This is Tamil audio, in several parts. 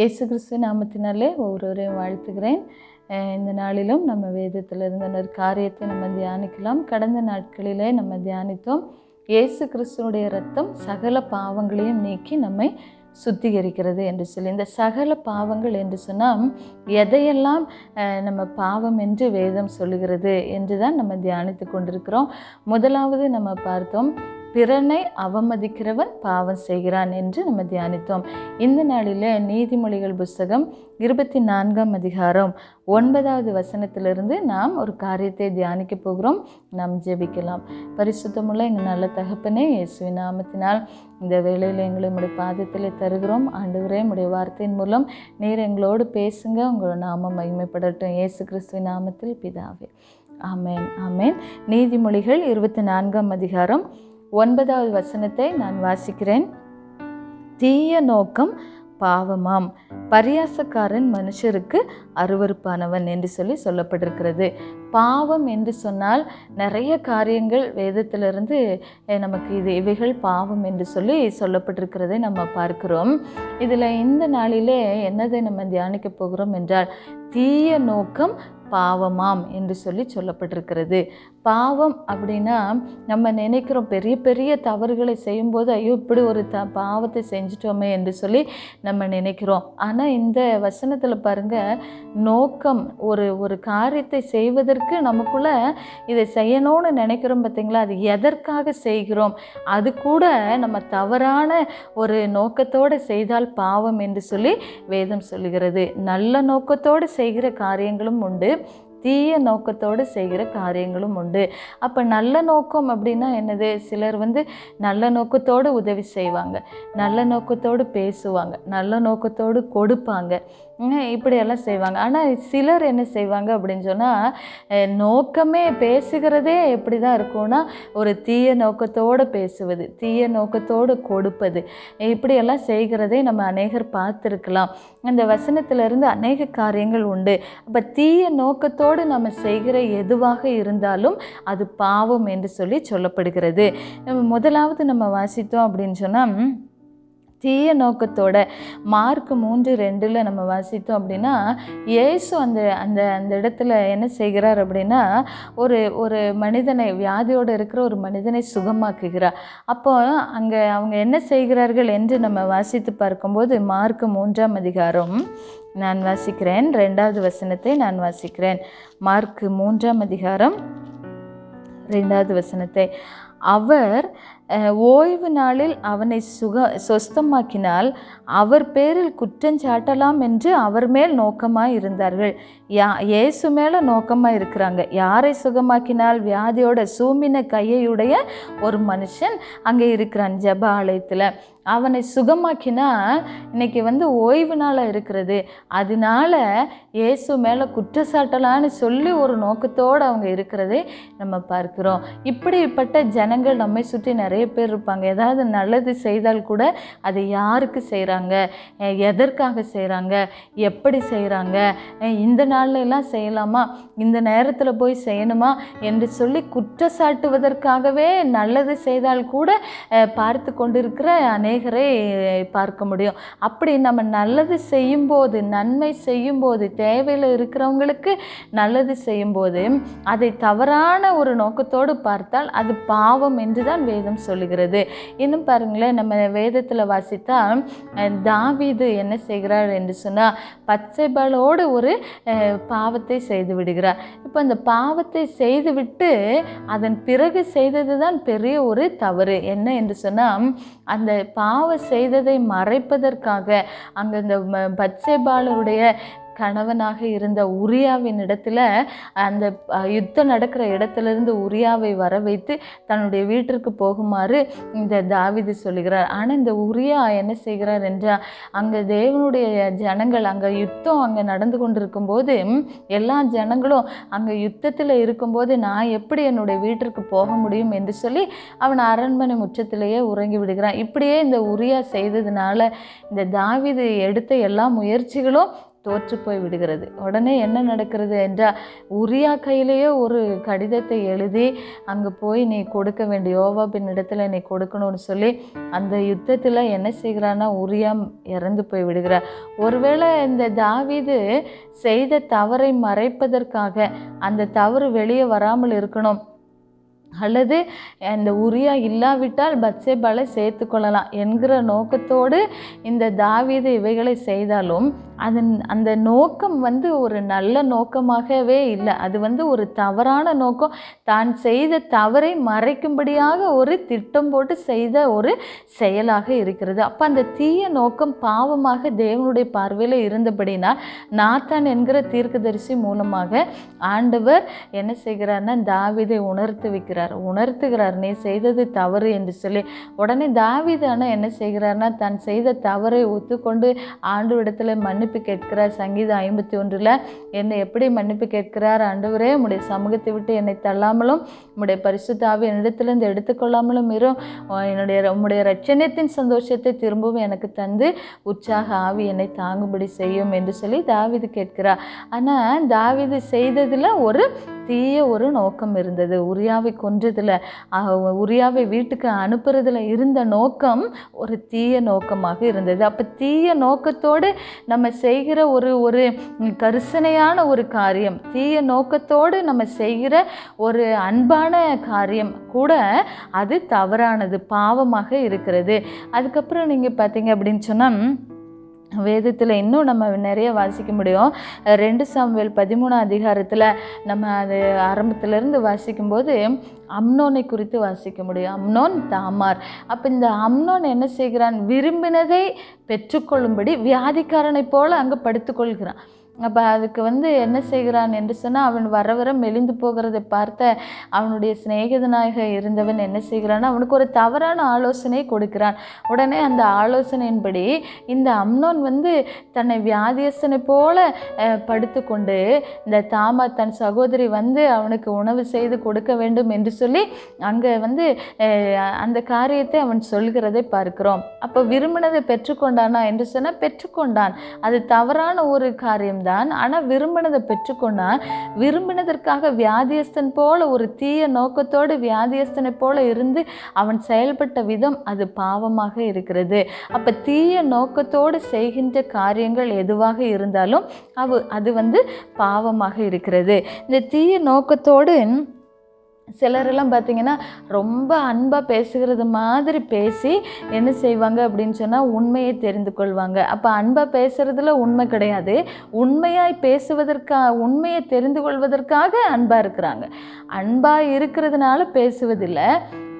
இயேசு கிறிஸ்து நாமத்தினாலே ஒவ்வொருவரையும் வாழ்த்துகிறேன். இந்த நாளிலும் நம்ம வேதத்தில் இருந்த ஒரு காரியத்தை நம்ம தியானிக்கலாம். கடந்த நாட்களிலே நம்ம தியானித்தோம். இயேசு கிறிஸ்துனுடைய ரத்தம் சகல பாவங்களையும் நீக்கி நம்மை சுத்திகரிக்கிறது என்று சொல்லி. இந்த சகல பாவங்கள் என்று சொன்னால் எதையெல்லாம் நம்ம பாவம் என்று வேதம் சொல்லுகிறது என்று தான் நம்ம தியானித்து கொண்டிருக்கிறோம். முதலாவது நம்ம பார்த்தோம். பிறனை அவமதிக்கிறவன் பாவம் செய்கிறான் என்று நம்ம தியானித்தோம். இந்த நாளில் நீதிமொழிகள் புஸ்தகம் இருபத்தி நான்காம் அதிகாரம் ஒன்பதாவது வசனத்திலிருந்து நாம் ஒரு காரியத்தை தியானிக்க போகிறோம். நாம் ஜெபிக்கலாம். பரிசுத்தமுள்ள எங்கள் நல்ல தகப்பனே இயேசுவின் நாமத்தினால் இந்த வேளையில் எங்களை உடைய பாதத்தில் தருகிறோம். ஆண்டுகிறே உடைய வார்த்தையின் மூலம் நீர் எங்களோடு பேசுங்க. உங்களோட நாமம் மகிமைப்படட்டும். இயேசு கிறிஸ்துவின் நாமத்தில் பிதாவே. ஆமேன் ஆமேன். நீதிமொழிகள் இருபத்தி நான்காம் அதிகாரம் ஒன்பதாவது வசனத்தை நான் வாசிக்கிறேன். தீய நோக்கம் பாவமாம். பரியாசக்காரன் மனுஷருக்கு அருவருப்பானவன் என்று சொல்லி சொல்லப்பட்டிருக்கிறது. பாவம் என்று சொன்னால் நிறைய காரியங்கள் வேதத்திலிருந்து நமக்கு இது இவைகள் பாவம் என்று சொல்லி சொல்லப்பட்டிருக்கிறதை நம்ம பார்க்கிறோம். இதில் இந்த நாளிலே என்னதை நம்ம தியானிக்க போகிறோம் என்றால் தீய நோக்கம் பாவமாம் என்று சொல்லி சொல்லப்பட்டிருக்கிறது. பாவம் அப்படின்னா நம்ம நினைக்கிறோம் பெரிய பெரிய தவறுகளை செய்யும்போது ஐயோ இப்படி ஒரு த பாவத்தை செஞ்சிட்டோமே என்று சொல்லி நம்ம நினைக்கிறோம். ஆனால் இந்த வசனத்தில் பாருங்க நோக்கம் ஒரு ஒரு காரியத்தை செய்வதற்கு நமக்குள்ள இதை செய்யணும்னு நினைக்கிறோம் பார்த்தீங்களா அது எதற்காக செய்கிறோம்? அது கூட நம்ம தவறான ஒரு நோக்கத்தோடு செய்தால் பாவம் என்று சொல்லி வேதம் சொல்லுகிறது. நல்ல நோக்கத்தோடு செய்கிற காரியங்களும் உண்டு. தீய நோக்கத்தோடு செய்கிற காரியங்களும் உண்டு. அப்போ நல்ல நோக்கம் அப்படின்னா என்னது? சிலர் வந்து நல்ல நோக்கத்தோடு உதவி செய்வாங்க. நல்ல நோக்கத்தோடு பேசுவாங்க. நல்ல நோக்கத்தோடு கொடுப்பாங்க. இப்படியெல்லாம் செய்வாங்க. ஆனால் சிலர் என்ன செய்வாங்க அப்படின்னு சொன்னால் நோக்கமே பேசுகிறதே எப்படி தான் இருக்கும்னா ஒரு தீய நோக்கத்தோடு பேசுவது தீய நோக்கத்தோடு கொடுப்பது. இப்படியெல்லாம் செய்கிறதே நம்ம அநேகர் பார்த்துருக்கலாம். அந்த வசனத்திலிருந்து அநேக காரியங்கள் உண்டு. அப்போ தீய நோக்கத்தோடு நம்ம செய்கிற எதுவாக இருந்தாலும் அது பாவம் என்று சொல்லி சொல்லப்படுகிறது. முதலாவது நம்ம வாசித்தோம் அப்படின்னு சொன்னால் தீய நோக்கத்தோட மார்க் மூன்று ரெண்டில் நம்ம வாசித்தோம் அப்படின்னா ஏசு அந்த அந்த அந்த இடத்துல என்ன செய்கிறார் அப்படின்னா ஒரு ஒரு மனிதனை வியாதியோடு இருக்கிற ஒரு மனிதனை சுகமாக்குகிறார். அப்போ அங்கே அவங்க என்ன செய்கிறார்கள் என்று நம்ம வாசித்து பார்க்கும்போது மார்க் மூன்றாம் அதிகாரம் நான் வாசிக்கிறேன் ரெண்டாவது வசனத்தை நான் வாசிக்கிறேன். மார்க் மூன்றாம் அதிகாரம் ரெண்டாவது வசனத்தை. அவர் ஓய்வு நாளில் அவனை சுக சொஸ்தமாக்கினால் அவர் பேரில் குற்றஞ்சாட்டலாம் என்று அவர் மேல் நோக்கமாக இருந்தார்கள் யா இயேசு மேலே நோக்கமாக இருக்கிறாங்க யாரை சுகமாக்கினால்? வியாதியோட சூமின கையையுடைய ஒரு மனுஷன் அங்கே இருக்கிறான் ஜெப ஆலயத்தில். அவனை சுகமாக்கினா இன்னைக்கு வந்து ஓய்வு நாளாக இருக்கிறது. அதனால இயேசு மேலே குற்றச்சாட்டலான்னு சொல்லி ஒரு நோக்கத்தோடு அவங்க இருக்கிறது நம்ம பார்க்குறோம். இப்படிப்பட்ட ஜனங்கள் நம்மை சுற்றி நிறைய பேர் இருப்பாங்க. ஏதாவது நல்லது செய்தால் கூட அதை யாருக்கு செய்கிறாங்க எதற்காக செய்கிறாங்க எப்படி செய்கிறாங்க இந்த நாள்லாம் எல்லாம் செய்யலாமா? இந்த நேரத்தில் போய் செய்யணுமா? என்று சொல்லி குற்றச்சாட்டுவதற்காகவே நல்லது செய்தால் கூட பார்த்து கொண்டிருக்கிற அநேகரை பார்க்க முடியும். அப்படி நம்ம நல்லது செய்யும்போது நன்மை செய்யும்போது தேவையில் இருக்கிறவங்களுக்கு நல்லது செய்யும்போது அதை தவறான ஒரு நோக்கத்தோடு பார்த்தால் அது பாவம் என்று தான் வேதம் சொல்லுகிறது. இன்னும் பாருங்களேன் நம்ம வேதத்தில் வாசித்தா தாவிது என்ன செய்கிறார் என்று சொன்னால் பச்சைபாலோடு ஒரு பாவத்தை செய்து விடுகிறார். இப்போ அந்த பாவத்தை செய்துவிட்டு அதன் பிறகு செய்தது தான் பெரிய ஒரு தவறு. என்ன என்று சொன்னால் அந்த பாவ செய்ததை மறைப்பதற்காக அங்கே இந்த ம- பத்சேபாலருடைய கணவனாக இருந்த உரியாவின் இடத்துல அந்த யுத்தம் நடக்கிற இடத்துலேருந்து உரியாவை வர வைத்து தன்னுடைய வீட்டிற்கு போகுமாறு இந்த தாவிது சொல்லுகிறார். ஆனால் இந்த உரியா என்ன செய்கிறார் என்றால் அங்கே தேவனுடைய ஜனங்கள் அங்கே யுத்தம் அங்கே நடந்து கொண்டிருக்கும் போது எல்லா ஜனங்களும் அங்கே யுத்தத்தில் இருக்கும்போது நான் எப்படி என்னுடைய வீட்டிற்கு போக முடியும் என்று சொல்லி அவன் அரண்மனை முற்றத்திலேயே உறங்கி விடுகிறான். இப்படியே இந்த உரியா செய்ததுனால இந்த தாவிது எடுத்த எல்லா முயற்சிகளும் தோற்று போய் விடுகிறது. உடனே என்ன நடக்கிறது என்றால் உரியா கையிலேயே ஒரு கடிதத்தை எழுதி அங்கே போய் நீ கொடுக்க வேண்டிய யோவாபின் இடத்துல நீ கொடுக்கணும்னு சொல்லி அந்த யுத்தத்தில் என்ன செய்கிறான்னா உரியா இறந்து போய் விடுகிறார். ஒருவேளை இந்த தாவிது செய்த தவறை மறைப்பதற்காக அந்த தவறு வெளியே வராமல் இருக்கணும். அல்லது அந்த உரியா இல்லாவிட்டால் பத்சேபாலை சேர்த்து கொள்ளலாம் என்கிற நோக்கத்தோடு இந்த தாவீது இவைகளை செய்தாலும் அதன் அந்த நோக்கம் வந்து ஒரு நல்ல நோக்கமாகவே இல்லை. அது வந்து ஒரு தவறான நோக்கம். தான் செய்த தவறை மறைக்கும்படியாக ஒரு திட்டம் போட்டு செய்த ஒரு செயலாக இருக்கிறது. அப்போ அந்த தீய நோக்கம் பாவமாக தேவனுடைய பார்வையில் இருந்தபடினா நாத்தான் என்கிற தீர்க்கதரிசி மூலமாக ஆண்டவர் என்ன செய்கிறார்னா தாவீதை உணர்த்து வைக்கிறார் உணர்த்துகிறார் நீ செய்தது தவறு என்று சொல்லி உடனே தாவீது ஆனால் என்ன செய்கிறார்னா தான் செய்த தவறை ஒத்துக்கொண்டு ஆண்டு இடத்துல மன்னிப்பு கேட்கிறார். சங்கீதம் ஐம்பத்தி ஒன்றில் என்னை எப்படி மன்னிப்பு கேட்கிறார்? ஆண்டவரே உடைய சமூகத்தை விட்டு என்னை தள்ளாமலும் உம்முடைய பரிசுத்தாவி என்னிடத்திலிருந்து எடுத்துக்கொள்ளாமலும் இரும். என்னுடைய உம்முடைய ரட்சணியத்தின் சந்தோஷத்தை திரும்பவும் எனக்கு தந்து உற்சாக ஆவி என்னை தாங்கும்படி செய்யும் என்று சொல்லி தாவிது கேட்கிறார். ஆனால் தாவிது செய்ததில் ஒரு தீய ஒரு நோக்கம் இருந்தது. உரியாவை கொன்றதில் உரியாவை வீட்டுக்கு அனுப்புறதுல இருந்த நோக்கம் ஒரு தீய நோக்கமாக இருந்தது. அப்போ தீய நோக்கத்தோடு நம்ம செய்கிற ஒரு ஒரு கரிசனையான ஒரு காரியம் தீய நோக்கத்தோடு நம்ம செய்கிற ஒரு அன்பான காரியம் கூட அது தவறானது பாவமாக இருக்கிறது. அதுக்கப்புறம் நீங்கள் பார்த்தீங்க அப்படின்னு சொன்னால் வேதத்தில் இன்னும் நம்ம நிறைய வாசிக்க முடியும். ரெண்டு சாம்வேல் பதிமூணாம் அதிகாரத்தில் நம்ம அது ஆரம்பத்திலேருந்து வாசிக்கும்போது அம்னோனை குறித்து வாசிக்க முடியும். Amnon Tamar. அப்போ இந்த அம்னோன் என்ன செய்கிறான்? விரும்பினதை பெற்றுக்கொள்ளும்படி வியாதிக்காரனைப் போல் அங்கே படுத்துக்கொள்கிறான். அப்போ அதுக்கு வந்து என்ன செய்கிறான் என்று சொன்னால் அவன் வர வர மெலிந்து போகிறதை பார்த்த அவனுடைய சிநேகிதனாக இருந்தவன் என்ன செய்கிறான் அவனுக்கு ஒரு தவறான ஆலோசனை கொடுக்கிறான். உடனே அந்த ஆலோசனையின்படி இந்த அம்னோன் வந்து தன்னை வியாதியஸ்தனை போல அஹ், படுத்துக்கொண்டு இந்த தாமா தன் சகோதரி வந்து அவனுக்கு உணவு செய்து கொடுக்க வேண்டும் என்று சொல்லி அங்கே வந்து அந்த காரியத்தை அவன் சொல்கிறதை பார்க்கிறோம். அப்போ விரும்பினதை பெற்றுக்கொண்டானா என்று சொன்னால் பெற்றுக்கொண்டான். அது தவறான ஒரு காரியம்தான். ஆனால் விரும்பினதை பெற்றுக்கொண்டான் விரும்பினதற்காக வியாதியஸ்தன் போல ஒரு தீய நோக்கத்தோடு வியாதியஸ்தனை போல இருந்து அவன் செயல்பட்ட விதம் அது பாவமாக இருக்கிறது. அப்போ தீய நோக்கத்தோடு செய்கின்ற காரியங்கள் எதுவாக இருந்தாலும் அவ அது வந்து பாவமாக இருக்கிறது. இந்த தீய நோக்கத்தோடு சிலரெல்லாம் பார்த்தீங்கன்னா ரொம்ப அன்பாக பேசுகிறது மாதிரி பேசி என்ன செய்வாங்க அப்படின்னு சொன்னால் உண்மையை தெரிந்து கொள்வாங்க. அப்போ அன்பாக பேசுகிறதுல உண்மை கிடையாது. உண்மையாய் பேசுவதற்காக உண்மையை தெரிந்து கொள்வதற்காக அன்பாக இருக்கிறாங்க. அன்பாக இருக்கிறதுனால பேசுவதில்லை.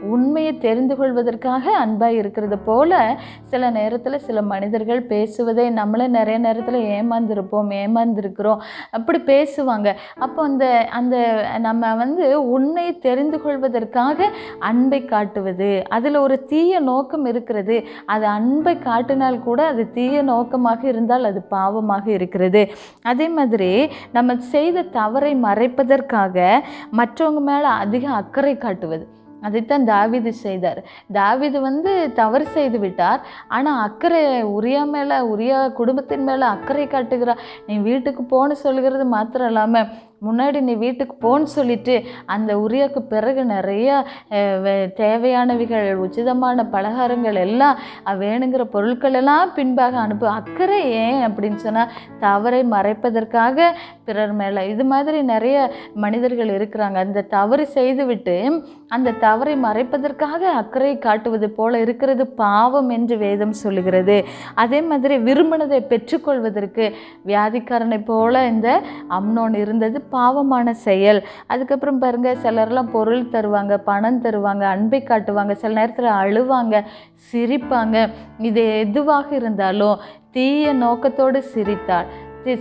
உண்மையை தெரிந்து கொள்வதற்காக அன்பாக இருக்கிறது போல் சில நேரத்தில் சில மனிதர்கள் பேசுவதே நம்மளே நிறைய நேரத்தில் ஏமாந்துருப்போம் ஏமாந்துருக்கிறோம். அப்படி பேசுவாங்க. அப்போ அந்த அந்த நம்ம வந்து உண்மையை தெரிந்து கொள்வதற்காக அன்பை காட்டுவது அதில் ஒரு தீய நோக்கம் இருக்கிறது. அது அன்பை காட்டினால் கூட அது தீய நோக்கமாக இருந்தால் அது பாவமாக இருக்கிறது. அதே மாதிரி நம்ம செய்த தவறை மறைப்பதற்காக மற்றவங்க மேலே அதிக அக்கறை காட்டுவது. அதைத்தான் தாவீது செய்தார். தாவீது வந்து தவறு செய்து விட்டார். ஆனால் அக்கறை உரியா மேலே உரியா குடும்பத்தின் மேலே அக்கறை காட்டுகிறார். நீ வீட்டுக்கு போன்னு சொல்கிறது மாத்திரம் இல்லாமல் முன்னாடி நீ வீட்டுக்கு போன்னு சொல்லிட்டு அந்த உரியாவுக்கு பிறகு நிறையா வே- தேவையானவைகள் உச்சிதமான பலகாரங்கள் எல்லாம் வேணுங்கிற பொருட்கள் எல்லாம் பின்பாக அனுப்பு. அக்கறை ஏன் அப்படின்னு சொன்னால் தவறை மறைப்பதற்காக பிறர் மேலே. இது மாதிரி நிறைய மனிதர்கள் இருக்கிறாங்க. அந்த தவறு செய்துவிட்டு அந்த தவறை மறைப்பதற்காக அக்கறை காட்டுவது போல இருக்கிறது பாவம் என்று வேதம் சொல்லுகிறது. அதே மாதிரி விரும்பினதை பெற்றுக்கொள்வதற்கு வியாதிக்காரனை போல இந்த அம்னோன் இருந்தது பாவமான செயல். அதுக்கப்புறம் பாருங்கள் சிலர்லாம் பொருள் தருவாங்க பணம் தருவாங்க அன்பை காட்டுவாங்க சில நேரத்தில் அழுவாங்க சிரிப்பாங்க. இது எதுவாக இருந்தாலும் தீய நோக்கத்தோடு சிரித்தாள்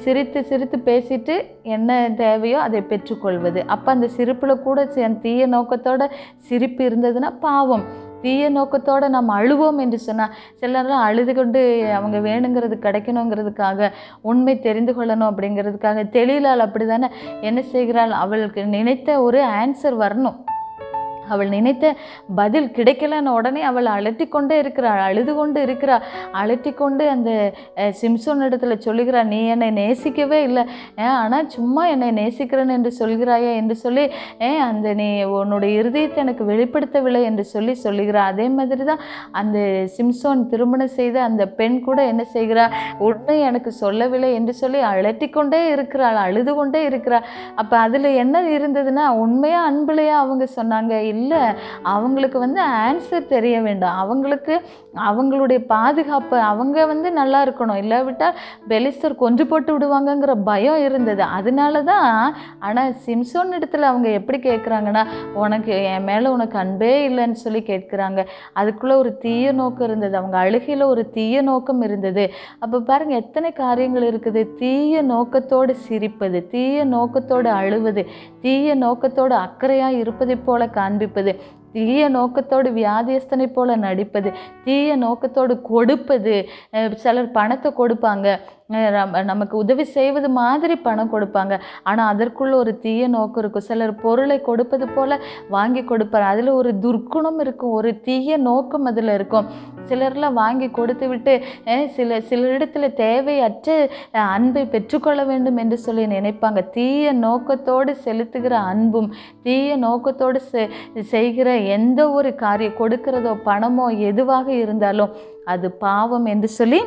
சிரித்து சிரித்து பேசிட்டு என்ன தேவையோ அதை பெற்றுக்கொள்வது. அப்போ அந்த சிரிப்பில் கூட தீய நோக்கத்தோட சிரிப்பு இருந்ததுன்னா பாவம். தீய நோக்கத்தோடு நம்ம அழுவோம் என்று சொன்னால் சிலர்லாம் அழுது கொண்டு அவங்க வேணுங்கிறது கிடைக்கணுங்கிறதுக்காக உண்மை தெரிந்து கொள்ளணும் அப்படிங்கிறதுக்காக தெளியலால் அப்படி தானே என்ன செய்கிறாள்? அவளுக்கு நினைத்த ஒரு ஆன்சர் வரணும். அவள் நினைத்த பதில் கிடைக்கலன்னு உடனே அவள் அலட்டி கொண்டே இருக்கிறாள் அழுது கொண்டு இருக்கிறாள் அழட்டி கொண்டு அந்த சிம்சோன் இடத்துல சொல்லுகிறா நீ என்னை நேசிக்கவே இல்லை. ஆனால் சும்மா என்னை நேசிக்கிறேன் என்று சொல்கிறாயே? என்று சொல்லி அந்த நீ உன்னுடைய இருதயத்தை எனக்கு வெளிப்படுத்தவில்லை என்று சொல்லி சொல்லுகிறாள் அதே மாதிரி தான் அந்த சிம்சோன் திருமணம் செய்த அந்த பெண் கூட என்ன செய்கிறாள் உண்மை எனக்கு சொல்லவில்லை என்று சொல்லி அலட்டி கொண்டே இருக்கிறாள் அழுது கொண்டே இருக்கிறாள் அப்போ அதில் என்ன இருந்ததுன்னா உண்மையாக அன்புலையா அவங்க சொன்னாங்க. இல்லை இல்லை. அவங்களுக்கு வந்து ஆன்சர் தெரிய வேண்டும். அவங்களுக்கு அவங்களுடைய பாதுகாப்பு அவங்க வந்து நல்லா இருக்கணும். இல்லாவிட்டால் பெலிஸ்டர் கொஞ்சம் போட்டு விடுவாங்கங்கிற பயம் இருந்தது. அதனால தான் ஆனால் சிம்சோன் இடத்துல அவங்க எப்படி கேட்குறாங்கன்னா உனக்கு என் மேலே உனக்கு அன்பே இல்லைன்னு சொல்லி கேட்குறாங்க. அதுக்குள்ளே ஒரு தீய நோக்கம் இருந்தது. அவங்க அழுகையில் ஒரு தீய நோக்கம் இருந்தது. அப்போ பாருங்கள் எத்தனை காரியங்கள் இருக்குது? தீய நோக்கத்தோடு சிரிப்பது தீய நோக்கத்தோடு அழுவது தீய நோக்கத்தோடு அக்கறையாக இருப்பதைப் போல இருப்பது தீய நோக்கத்தோடு வியாதியஸ்தனை போல நடிப்பது தீய நோக்கத்தோடு கொடுப்பது சிலர் பணத்தை கொடுப்பாங்க. நமக்கு உதவி செய்வது மாதிரி பணம் கொடுப்பாங்க. ஆனால் அதற்குள்ள ஒரு தீய நோக்கம் இருக்கும். சிலர் பொருளை கொடுப்பது போல வாங்கி கொடுப்பார். அதில் ஒரு துர்க்குணம் இருக்கும். ஒரு தீய நோக்கம் அதில் இருக்கும். சிலர்லாம் வாங்கி கொடுத்து விட்டு சில சில இடத்துல தேவையற்ற அன்பை பெற்றுக்கொள்ள வேண்டும் என்று சொல்லி நினைப்பாங்க. தீய நோக்கத்தோடு செலுத்துகிற அன்பும் தீய நோக்கத்தோடு செ- செய்கிற எந்த ஒரு காரியம் கொடுக்கிறதோ பணமோ எதுவாக இருந்தாலும் அது பாவம் என்று சொல்லி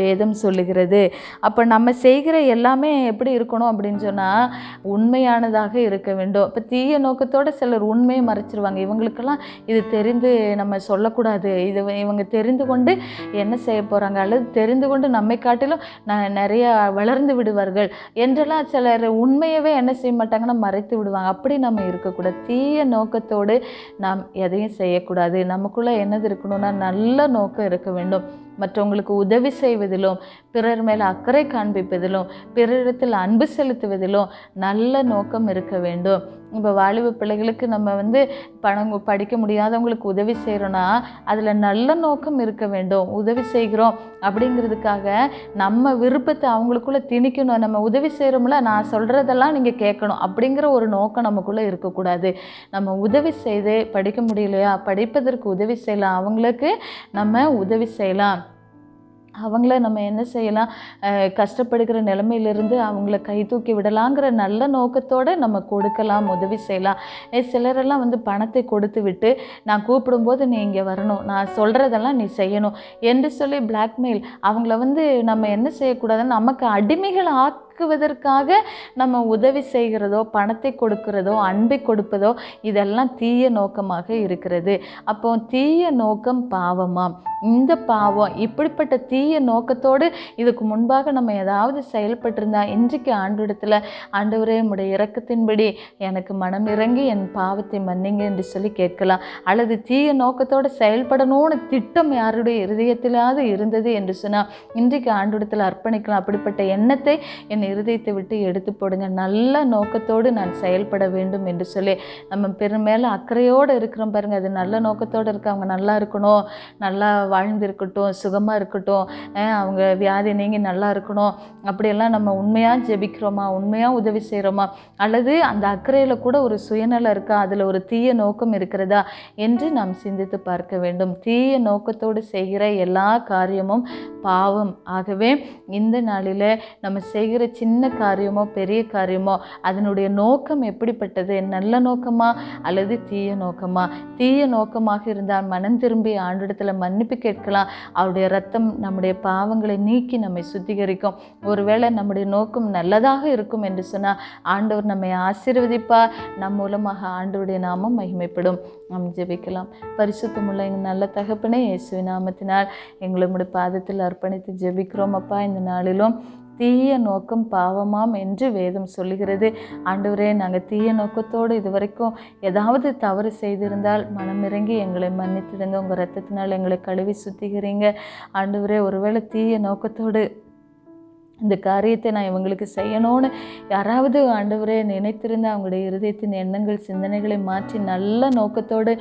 வேதம் சொல்லுகிறது. அப்போ நம்ம செய்கிற எல்லாமே எப்படி இருக்கணும் அப்படின்னு சொன்னால் உண்மையானதாக இருக்க வேண்டும். இப்போ தீய நோக்கத்தோடு சிலர் உண்மையை மறைச்சிருவாங்க. இவங்களுக்கெல்லாம் இது தெரிந்து நம்ம சொல்லக்கூடாது. இது இவங்க தெரிந்து கொண்டு என்ன செய்ய போகிறாங்க அல்லது தெரிந்து கொண்டு நம்மை காட்டிலும் ந நிறைய வளர்ந்து விடுவார்கள் என்றெல்லாம் சிலர் உண்மையவே என்ன செய்ய மாட்டாங்கன்னா மறைத்து விடுவாங்க. அப்படி நம்ம இருக்கக்கூடாது. தீய நோக்கத்தோடு நாம் எதையும் செய்யக்கூடாது. நமக்குள்ளே என்னது இருக்கணும்னா நல்ல நோக்கம் இருக்க வேண்டும். மற்றவங்களுக்கு உதவி செய்வதிலும் பிறர் மேல் அக்கறை காண்பிப்பதிலும் பிறரிடத்தில் அன்பு செலுத்துவதிலும் நல்ல நோக்கம் இருக்க வேண்டும். இப்போ வாலிப பிள்ளைகளுக்கு நம்ம வந்து பணம் படிக்க முடியாதவங்களுக்கு உதவி செய்கிறோன்னா அதில் நல்ல நோக்கம் இருக்க வேண்டும். உதவி செய்கிறோம் அப்படிங்கிறதுக்காக நம்ம விருப்பத்தை அவங்களுக்குள்ளே திணிக்கணும். நம்ம உதவி செய்கிறோம்ல நான் சொல்கிறதெல்லாம் நீங்கள் கேட்கணும் அப்படிங்கிற ஒரு நோக்கம் நமக்குள்ளே இருக்கக்கூடாது. நம்ம உதவி செய்து படிக்க முடியலையா? படிப்பதற்கு உதவி செய்யலாம். அவங்களுக்கு நம்ம உதவி செய்யலாம். அவங்கள நம்ம என்ன செய்யலாம்? கஷ்டப்படுகிற நிலமையிலிருந்து அவங்கள கை தூக்கி விடலாங்கிற நல்ல நோக்கத்தோடு நம்ம கொடுக்கலாம் உதவி செய்யலாம். சிலரெல்லாம் வந்து பணத்தை கொடுத்து விட்டு நான் கூப்பிடும்போது நீ இங்கே வரணும். நான் சொல்கிறதெல்லாம் நீ செய்யணும் என்று சொல்லி பிளாக்மெயில் அவங்கள வந்து நம்ம என்ன செய்யக்கூடாதுன்னு நமக்கு அடிமைகள் ஆக்குவதற்காக நம்ம உதவி செய்கிறதோ பணத்தை கொடுக்கிறதோ அன்பை கொடுப்பதோ இதெல்லாம் தீய நோக்கமாக இருக்கிறது. அப்போ தீய நோக்கம் பாவமாம் இந்த பாவம் இப்படிப்பட்ட தீய நோக்கத்தோடு இதுக்கு முன்பாக நம்ம ஏதாவது செயல்பட்டிருந்தா இன்றைக்கு ஆண்டிடத்தில் ஆண்டவரே உடைய இறக்கத்தின்படி எனக்கு மனம் இறங்கி என் பாவத்தை மன்னிங்க என்று சொல்லி கேட்கலாம். அல்லது தீய நோக்கத்தோடு செயல்படணும்னு திட்டம் யாருடைய இருதயத்திலாவது இருந்தது என்று சொன்னால் இன்றைக்கு ஆண்டிடத்தில் அர்ப்பணிக்கலாம். அப்படிப்பட்ட எண்ணத்தை என் இருதயத்தை விட்டு எடுத்து போடுங்க. நல்ல நோக்கத்தோடு நான் செயல்பட வேண்டும் என்று சொல்லி நம்ம பெரும் மேலே அக்கறையோடு இருக்கிறோம் பாருங்க. அது நல்ல நோக்கத்தோடு இருக்க அவங்க நல்லா இருக்கணும். நல்லா வாழ்ந்து இருக்கட்டும். சுகமாக இருக்கட்டும் அவங்க வியாதி நீங்கி நல்லா இருக்கணும். அப்படியெல்லாம் நம்ம உண்மையாக ஜெபிக்கிறோமா? உண்மையாக உதவி செய்கிறோமா அல்லது அந்த அக்கறையில் கூட ஒரு சுயநலம் இருக்கா? அதில் ஒரு தீய நோக்கம் இருக்கிறதா? என்று நாம் சிந்தித்து பார்க்க வேண்டும். தீய நோக்கத்தோடு செய்கிற எல்லா காரியமும் பாவம். ஆகவே இந்த நாளில் நம்ம செய்கிற சின்ன காரியமோ பெரிய காரியமோ அதனுடைய நோக்கம் எப்படிப்பட்டது? நல்ல நோக்கமா அல்லது தீய நோக்கமா? தீய நோக்கமாக இருந்தால் மனம் திரும்பி ஆண்டிடத்தில் மன்னிப்பு கேட்கலாம். அவருடைய ரத்தம் நம்முடைய பாவங்களை நீக்கி நம்மை சுத்திகரிக்கும். ஒருவேளை நம்முடைய நோக்கம் நல்லதாக இருக்கும் என்று சொன்னால் ஆண்டவர் நம்மை ஆசீர்வதிப்பார். நம் மூலமாக ஆண்டவருடைய நாமம் மகிமைப்படும். நாம் ஜெபிக்கலாம். பரிசுத்தமுள்ள எங்கள் நல்ல தகப்பனே இயேசுவின் நாமத்தினால் எங்களுடைய பாதத்தில் அர்ப்பணித்து ஜெபிக்கிறோம் அப்பா. இந்த நாளிலும் தீய நோக்கம் பாவமாம் என்று வேதம் சொல்லுகிறது. ஆண்டவரே நாங்கள் தீய நோக்கத்தோடு இதுவரைக்கும் ஏதாவது தவறு செய்திருந்தால் மனமிறங்கி எங்களை மன்னித்திடுங்க. உங்கள் ரத்தத்தினால் எங்களை கழுவி சுத்திக்கிறீங்க ஆண்டவரே ஒருவேளை தீய நோக்கத்தோடு இந்த காரியத்தை நான் இவங்களுக்கு செய்யணும்னு யாராவது ஆண்டவரே நினைத்திருந்த அவங்களுடைய இருதயத்தின் எண்ணங்கள் சிந்தனைகளை மாற்றி நல்ல நோக்கத்தோடு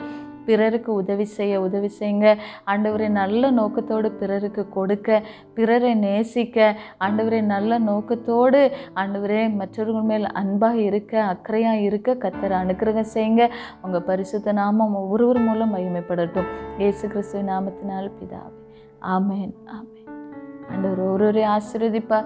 பிறருக்கு உதவி செய்ய உதவி செய்யுங்க ஆண்டவரை நல்ல நோக்கத்தோடு பிறருக்கு கொடுக்க பிறரை நேசிக்க ஆண்டவரை நல்ல நோக்கத்தோடு ஆண்டவரே மற்றவர்கள் மேல் அன்பாக இருக்க அக்கறையாக இருக்க கத்தரை அனுக்கிரகம் செய்யுங்க. உங்கள் பரிசுத்த நாமம் ஒவ்வொருவர் மூலம் மகிமைப்படட்டும். இயேசு கிறிஸ்துவ நாமத்தினால் பிதாவே. ஆமேன் ஆமேன். ஆண்டவர் ஒருவரை ஆசீர்வதிப்பா